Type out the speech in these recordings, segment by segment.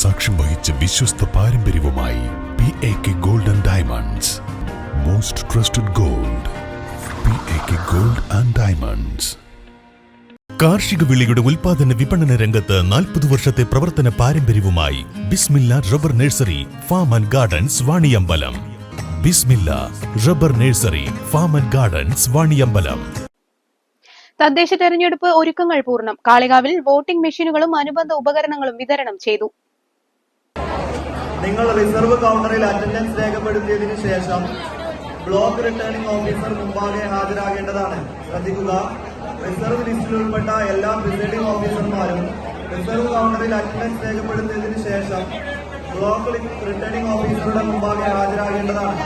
സാക്ഷ്യം വഹിച്ച വിശ്വസ്ത പാരമ്പര്യവുമായി P A K gold and diamonds most trusted gold P A K gold and diamonds കാർഷിക വിളിയുടെ ഉൽപാദന വിപണന രംഗത്ത് നാൽപ്പത് വർഷത്തെ പ്രവർത്തന പാരമ്പര്യവുമായി Bismillah rubber nursery farm and gardens Vaniyambalam. Bismillah rubber nursery farm and gardens Vaniyambalam. തദ്ദേശ തെരഞ്ഞെടുപ്പ് ഒരുക്കങ്ങൾ പൂർണം. കാളികാവിൽ വോട്ടിംഗ് മെഷീനുകളും അനുബന്ധ ഉപകരണങ്ങളും വിതരണം ചെയ്തു. നിങ്ങൾ റിസർവ് കൗണ്ടറിൽ അറ്റൻഡൻസ് രേഖപ്പെടുത്തിയതിനു ശേഷം ബ്ലോക്ക് റിട്ടേണിംഗ് ഓഫീസർ മുമ്പാകെ ഹാജരാകേണ്ടതാണ്. ശ്രദ്ധിക്കുക. റിസർവ് ലിസ്റ്റിൽ ഉൾപ്പെട്ട എല്ലാ പ്രിസൈഡിംഗ് ഓഫീസർമാരും റിസർവ് കൗണ്ടറിൽ അറ്റൻഡൻസ് രേഖപ്പെടുത്തിയതിനു ശേഷം ബ്ലോക്ക് റിട്ടേണിംഗ് ഓഫീസറുടെ മുമ്പാകെ ഹാജരാകേണ്ടതാണ്.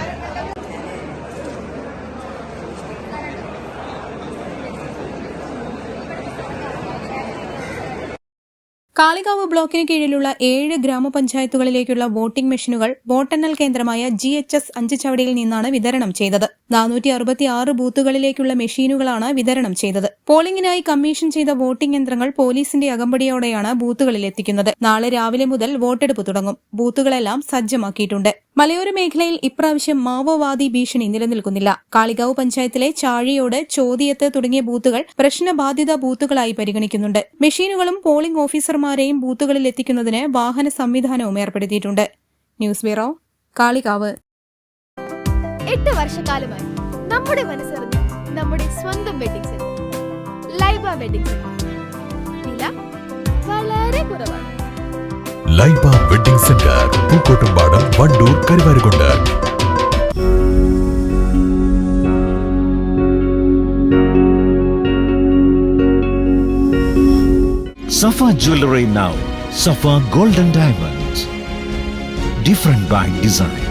കാളികാവ് ബ്ലോക്കിന് കീഴിലുള്ള ഏഴ് ഗ്രാമപഞ്ചായത്തുകളിലേക്കുള്ള വോട്ടിംഗ് മെഷീനുകൾ വോട്ടെണ്ണൽ കേന്ദ്രമായ ജി എച്ച് എസ് അഞ്ചുചവടിയിൽ നിന്നാണ് വിതരണം ചെയ്തത്. നാനൂറ്റി അറുപത്തിയാറ് ബൂത്തുകളിലേക്കുള്ള മെഷീനുകളാണ് വിതരണം ചെയ്തത്. പോളിംഗിനായി കമ്മീഷൻ ചെയ്ത വോട്ടിംഗ് യന്ത്രങ്ങൾ പോലീസിന്റെ അകമ്പടിയോടെയാണ് ബൂത്തുകളിൽ എത്തിക്കുന്നത് നാളെ രാവിലെ മുതൽ വോട്ടെടുപ്പ് തുടങ്ങും. ബൂത്തുകളെല്ലാം സജ്ജമാക്കിയിട്ടുണ്ട്. മലയോര മേഖലയിൽ ഇപ്രാവശ്യം മാവോവാദി ഭീഷണി നിലനിൽക്കുന്നില്ല. കാളികാവ് പഞ്ചായത്തിലെ ചാഴിയോട് ചോദിയത്ത് തുടങ്ങിയ ബൂത്തുകൾ പ്രശ്നബാധിത ബൂത്തുകളായി പരിഗണിക്കുന്നുണ്ട്. മെഷീനുകളും പോളിംഗ് ഓഫീസർമാരെയും ബൂത്തുകളിൽ എത്തിക്കുന്നതിന് വാഹന സംവിധാനവും ഏർപ്പെടുത്തിയിട്ടുണ്ട്. News bureau Kalikavu. എട്ട് വർഷക്കാലമായി നമ്മുടെ നമ്മുടെ സ്വന്തം wedding centre Laiba Laiba wedding centre Pookkottumpadam Wandoor Karuvarakundu Safa Jewelry now. Safa Golden Diamonds. Different by design.